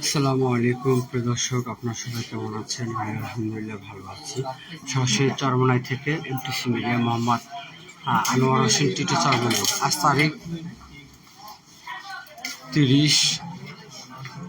আসসালামু আলাইকুম, প্রিয় দর্শক, আপনার সবাই কেমন আছেন? আমি আলহামদুলিল্লাহ ভালো আছি। সরাসরি চরমনাই থেকে এমটিসি মিডিয়া মোহাম্মদ আনোয়ার হোসেন, টিটু চরমনাই। আজ তারিখ তিরিশ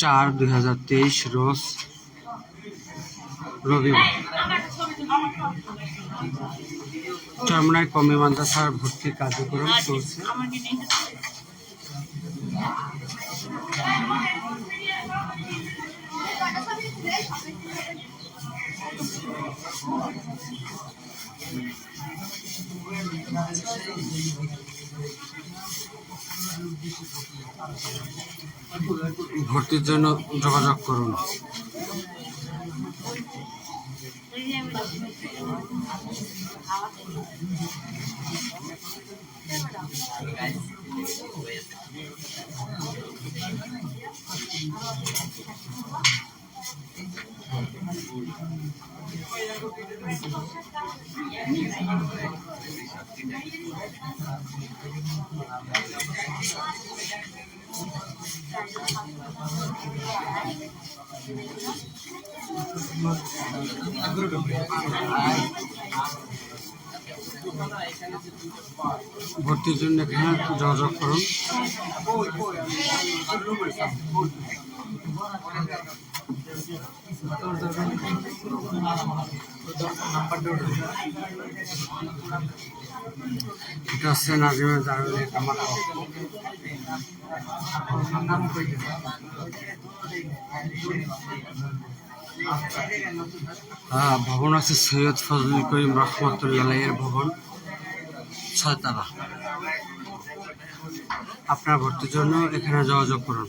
চার দুই হাজার তেইশ, রোজ রবিবার। চরমনাই কমি মাদ্রাসার ভর্তি কার্যক্রম চলছে। ভর্তির জন্য যোগাযোগ করুন। Agro ভর্তির জন্য এখানে যোগাযোগ করুন। এটা হচ্ছে নাজিমের দারুল কামাল হ্যাঁ ভবন আছে সৈয়দ ফজল করিম রহমতুল্লাহ এর ভবন, ছয়তলা। আপনার ভর্তির জন্য এখানে যোগাযোগ করুন।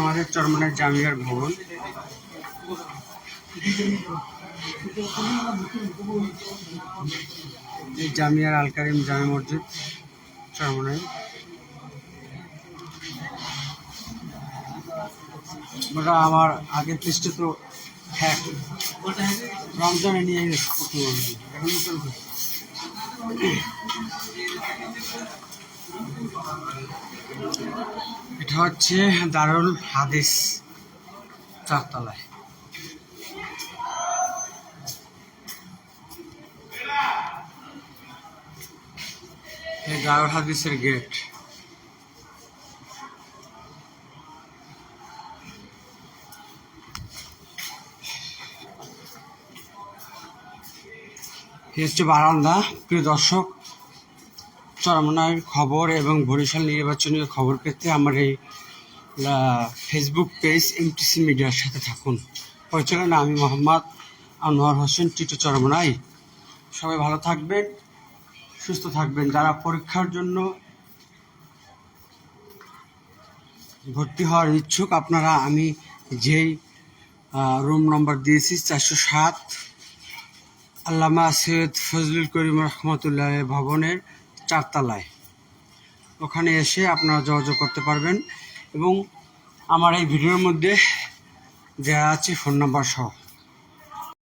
আমাদের চরমনের জামিয়ার ভবন। জামিয়ার আল কারিম জামে মসজিদ চরমনাই ওটা আমার আগের পৃষ্ঠে তো হ্যাঁ রমজানে নিয়ে এখন এটা হচ্ছে দারুল হাদিস চারতলায়। দারুল হাদিসের গেট হচ্ছে বারান্দা। প্রিয় দর্শক চরমনার খবর এবং বরিশাল নির্বাচনীয় খবর পেতে আমার এই ফেসবুক পেজ এমটিসি মিডিয়ার সাথে থাকুন। পরিচালনা আমি মোহাম্মদ আনোয়ার হোসেন, টিটু চরমনাই। সবাই ভালো থাকবেন, সুস্থ থাকবেন। যারা পরীক্ষার জন্য ভর্তি হওয়ার ইচ্ছুক, আপনারা আমি যেই রুম নম্বর দিয়েছি, চারশো সাত। আল্লামা সৈয়দ ফজলুল করিম রহমতুল্লাহ ভবনের চারতলায়। ওখানে এসে আপনারা যোগাযোগ করতে পারবেন এবং আমার এই ভিডিওর মধ্যে দেওয়া আছে ফোন নাম্বার সহ।